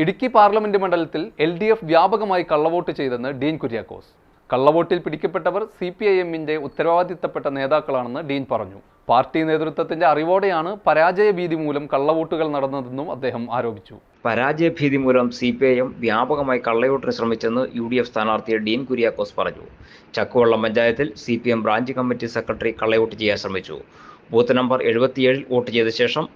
Idukki parliament മണ്ഡലത്തിൽ L D F വ്യാപകമായി കള്ളവോട്ട് ചെയ്തെന്ന് ഡീൻ കുര്യാക്കോസ്. കള്ളവോട്ടിൽ പിടിക്കപ്പെട്ടവർ സി പി ഐ എമ്മിന്റെ ഉത്തരവാദിത്തപ്പെട്ട നേതാക്കളാണെന്ന് ഡീൻ പറഞ്ഞു. പാർട്ടി നേതൃത്വത്തിന്റെ അറിവോടെയാണ് പരാജയ ഭീതി മൂലം കള്ളവോട്ടുകൾ നടന്നതെന്നും അദ്ദേഹം ആരോപിച്ചു. പരാജയഭീതി മൂലം സി പി ഐ എം വ്യാപകമായി കള്ളയോട്ടിന് ശ്രമിച്ചെന്ന് യു ഡി എഫ് സ്ഥാനാർത്ഥി ഡീൻ കുര്യാക്കോസ് പറഞ്ഞു. ചക്കുവള്ളം പഞ്ചായത്തിൽ C P M branch committee secretary കള്ളയോട്ട് ചെയ്യാൻ ശ്രമിച്ചു. ബൂത്ത് നമ്പർ എഴുപത്തിയേഴിൽ വോട്ട് ചെയ്ത ശേഷം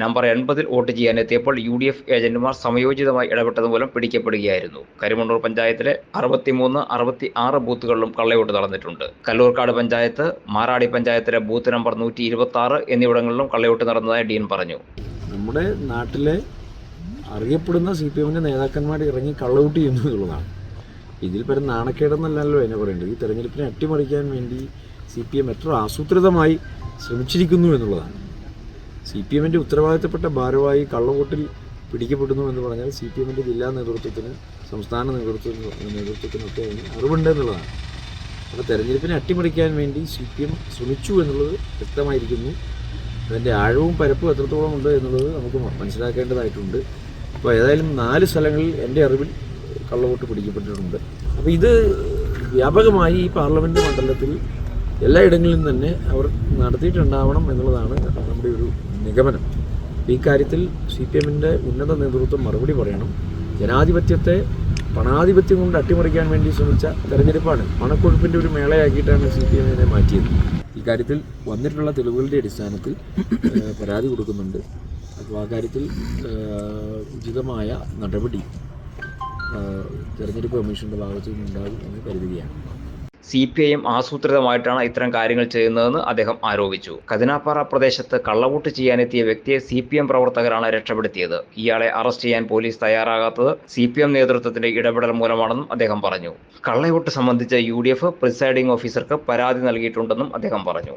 നമ്പർ എൺപതിൽ വോട്ട് ചെയ്യാനെത്തിയപ്പോൾ യു ഡി എഫ് ഏജന്റുമാർ സമയോചിതമായി ഇടപെട്ടത് മൂലം പിടിക്കപ്പെടുകയായിരുന്നു. കരിമണ്ണൂർ പഞ്ചായത്തിലെ അറുപത്തിമൂന്ന് അറുപത്തി ആറ് ബൂത്തുകളിലും കള്ളയോട്ട് നടന്നിട്ടുണ്ട്. കല്ലൂർക്കാട് പഞ്ചായത്ത് മാറാടി പഞ്ചായത്തിലെ ബൂത്ത് നമ്പർ നൂറ്റി ഇരുപത്തി ആറ് എന്നിവിടങ്ങളിലും കള്ളയോട്ട് നടന്നതായി ഡീൻ പറഞ്ഞു. നമ്മുടെ നാട്ടിലെ അറിയപ്പെടുന്ന സി പി എമ്മിന്റെ നേതാക്കന്മാർ ഇറങ്ങി കള്ളവോട്ട് ചെയ്യുന്നു എന്നുള്ളതാണ്. ഇതിൽ പരം നാണക്കേടെന്നല്ലല്ലോ എന്നെ പറയേണ്ടത്. ഈ തെരഞ്ഞെടുപ്പിനെ അട്ടിമറിക്കാൻ വേണ്ടി സി പി എം എത്ര ആസൂത്രിതമായി ശ്രമിച്ചിരിക്കുന്നു എന്നുള്ളതാണ്. സി പി എമ്മിന്റെ ഉത്തരവാദിത്തപ്പെട്ട ഭാരവാഹി കള്ളവോട്ടിൽ പിടിക്കപ്പെടുന്നു എന്ന് പറഞ്ഞാൽ സി പി എമ്മിന്റെ ജില്ലാ നേതൃത്വത്തിന് സംസ്ഥാന നേതൃത്വത്തിന് നേതൃത്വത്തിനൊക്കെ അറിവുണ്ട് എന്നുള്ളതാണ്. അപ്പോൾ തെരഞ്ഞെടുപ്പിനെ അട്ടിമറിക്കാൻ വേണ്ടി സി പി എം ശ്രമിച്ചു എന്നുള്ളത് വ്യക്തമായിരിക്കുന്നു. അതിന്റെ ആഴവും പരപ്പും എത്രത്തോളം ഉണ്ട് എന്നുള്ളത് നമുക്ക് മനസ്സിലാക്കേണ്ടതായിട്ടുണ്ട്. അപ്പോൾ ഏതായാലും നാല് സ്ഥലങ്ങളിൽ എന്റെ അറിവിൽ കള്ളവോട്ട് പിടിക്കപ്പെട്ടിട്ടുണ്ട്. അപ്പോൾ ഇത് വ്യാപകമായി ഈ പാർലമെന്റ് മണ്ഡലത്തിൽ എല്ലായിടങ്ങളിലും തന്നെ അവർ നടത്തിയിട്ടുണ്ടാവണം എന്നുള്ളതാണ് നമ്മുടെ ഒരു നിഗമനം. ഈ കാര്യത്തിൽ സി പി എമ്മിന്റെ ഉന്നത നേതൃത്വം മറുപടി പറയണം. ജനാധിപത്യത്തെ പണാധിപത്യം കൊണ്ട് അട്ടിമറിക്കാൻ വേണ്ടി ശ്രമിച്ച തെരഞ്ഞെടുപ്പാണ് പണക്കൊഴുപ്പിന്റെ ഒരു മേളയാക്കിയിട്ടാണ് സി പി എമ്മിനെ മാറ്റിയത്. ഇക്കാര്യത്തിൽ വന്നിട്ടുള്ള തെളിവുകളുടെ അടിസ്ഥാനത്തിൽ പരാതി കൊടുക്കുന്നുണ്ട്. അപ്പോൾ ആ കാര്യത്തിൽ ഉചിതമായ നടപടി തെരഞ്ഞെടുപ്പ് കമ്മീഷന്റെ ഭാഗത്തു നിന്നുണ്ടാകും എന്ന് കരുതുകയാണ്. സി പി ഐ എം ആസൂത്രിതമായിട്ടാണ് ഇത്തരം കാര്യങ്ങൾ ചെയ്യുന്നതെന്ന് അദ്ദേഹം ആരോപിച്ചു. കതിനാപ്പാറ പ്രദേശത്ത് കള്ളവോട്ട് ചെയ്യാനെത്തിയ വ്യക്തിയെ സി പി എം പ്രവർത്തകരാണ് രക്ഷപ്പെടുത്തിയത്. ഇയാളെ അറസ്റ്റ് ചെയ്യാൻ പോലീസ് തയ്യാറാകാത്തത് സി പി എം നേതൃത്വത്തിന്റെ ഇടപെടൽ മൂലമാണെന്നും അദ്ദേഹം പറഞ്ഞു. കള്ളവോട്ട് സംബന്ധിച്ച് യു ഡി എഫ് പ്രിസൈഡിംഗ് ഓഫീസർക്ക് പരാതി നൽകിയിട്ടുണ്ടെന്നും അദ്ദേഹം പറഞ്ഞു.